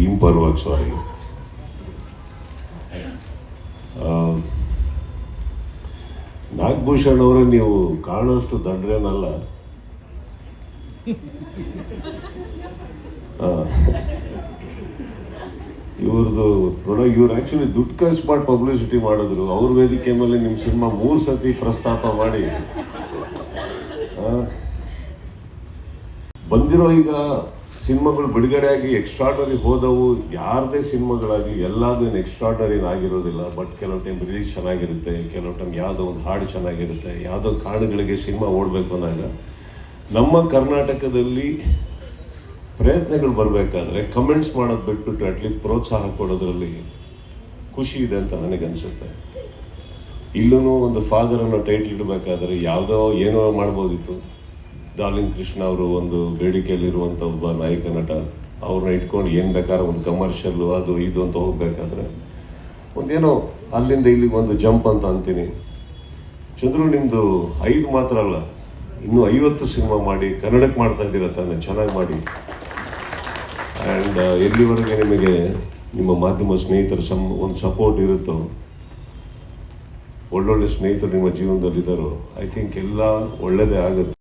Team ಪರವಾಗಿ ಸಾರಿ ನಾಗಭೂಷಣ್ ಅವರೇ ನೀವು ಕಾಣೋಷ್ಟು ದಡ್ರೇನಲ್ಲ. ಇವ್ರದ್ದು ನೋಡೋ, ಇವ್ರು ಆ್ಯಕ್ಚುಲಿ ದುಡ್ಡು ಖರ್ಚು ಮಾಡಿ ಪಬ್ಲಿಸಿಟಿ ಮಾಡಿದ್ರು. ಅವ್ರ ವೇದಿಕೆ ಮೇಲೆ ನಿಮ್ಮ ಸಿನಿಮಾ ಮೂರು ಸತಿ ಪ್ರಸ್ತಾಪ ಮಾಡಿ. ಬಂದಿರೋ ಈಗ ಸಿನಿಮಾಗಳು ಬಿಡುಗಡೆಯಾಗಿ ಎಕ್ಸ್ಟ್ರಾಡರಿ ಹೋದವು, ಯಾರದೇ ಸಿನಿಮಾಗಳಾಗಿ ಎಲ್ಲದೂ ಎಕ್ಸ್ಟ್ರಾಡರಿ ಆಗಿರೋದಿಲ್ಲ ಬಟ್ ಕೆಲವು ಟೈಮ್ ರಿಲೀಸ್ ಚೆನ್ನಾಗಿರುತ್ತೆ, ಕೆಲವು ಟೈಮ್ ಯಾವುದೋ ಒಂದು ಹಾಡು ಚೆನ್ನಾಗಿರುತ್ತೆ, ಯಾವುದೋ ಕಾರಣಗಳಿಗೆ ಸಿನಿಮಾ ಓಡಬೇಕು ಅಂದಾಗ, ನಮ್ಮ ಕರ್ನಾಟಕದಲ್ಲಿ ಪ್ರಯತ್ನಗಳು ಬರಬೇಕಾದ್ರೆ ಕಮೆಂಟ್ಸ್ ಮಾಡೋದು ಬಿಟ್ಬಿಟ್ಟು ಅಟ್ಲೀಸ್ಟ್ ಪ್ರೋತ್ಸಾಹ ಕೊಡೋದ್ರಲ್ಲಿ ಖುಷಿ ಇದೆ ಅಂತ ನನಗನ್ಸುತ್ತೆ. ಇಲ್ಲೂ ಒಂದು ಫಾದರ್ ಅನ್ನೋ ಟೈಟ್ಲ್ ಇಡಬೇಕಾದ್ರೆ ಯಾವುದೋ ಏನೋ ಮಾಡ್ಬೋದಿತ್ತು. ಡಾರ್ಲಿಂಗ್ ಕೃಷ್ಣ ಅವರು ಒಂದು ಬೇಡಿಕೆಯಲ್ಲಿರುವಂಥ ಒಬ್ಬ ನಾಯಕ ನಟ ಅವ್ರನ್ನ ಇಟ್ಕೊಂಡು ಏನು ಬೇಕಾದ್ರೆ ಒಂದು ಕಮರ್ಷಿಯಲ್ಲು ಅದು ಇದು ಅಂತ ಹೋಗಬೇಕಾದ್ರೆ ಒಂದೇನೋ ಅಲ್ಲಿಂದ ಇಲ್ಲಿಗೆ ಒಂದು ಜಂಪ್ ಅಂತ ಅಂತೀನಿ. ಚಂದ್ರು ನಿಮ್ಮದು ಐದು ಮಾತ್ರ ಅಲ್ಲ, ಇನ್ನೂ ಐವತ್ತು ಸಿನಿಮಾ ಮಾಡಿ, ಕನ್ನಡಕ್ಕೆ ಮಾಡ್ತಾ ಇದ್ದೀರ ತಾನೆ, ಚೆನ್ನಾಗಿ ಮಾಡಿ. ಆ್ಯಂಡ್ ಎಲ್ಲಿವರೆಗೆ ನಿಮಗೆ ನಿಮ್ಮ ಮಾಧ್ಯಮ ಸ್ನೇಹಿತರ ಸಮ್ ಒಂದು ಸಪೋರ್ಟ್ ಇರುತ್ತೋ, ಒಳ್ಳೊಳ್ಳೆ ಸ್ನೇಹಿತರು ನಿಮ್ಮ ಜೀವನದಲ್ಲಿದ್ದಾರೋ ಐ ಥಿಂಕ್ ಎಲ್ಲ ಒಳ್ಳೆಯದೇ ಆಗುತ್ತೆ.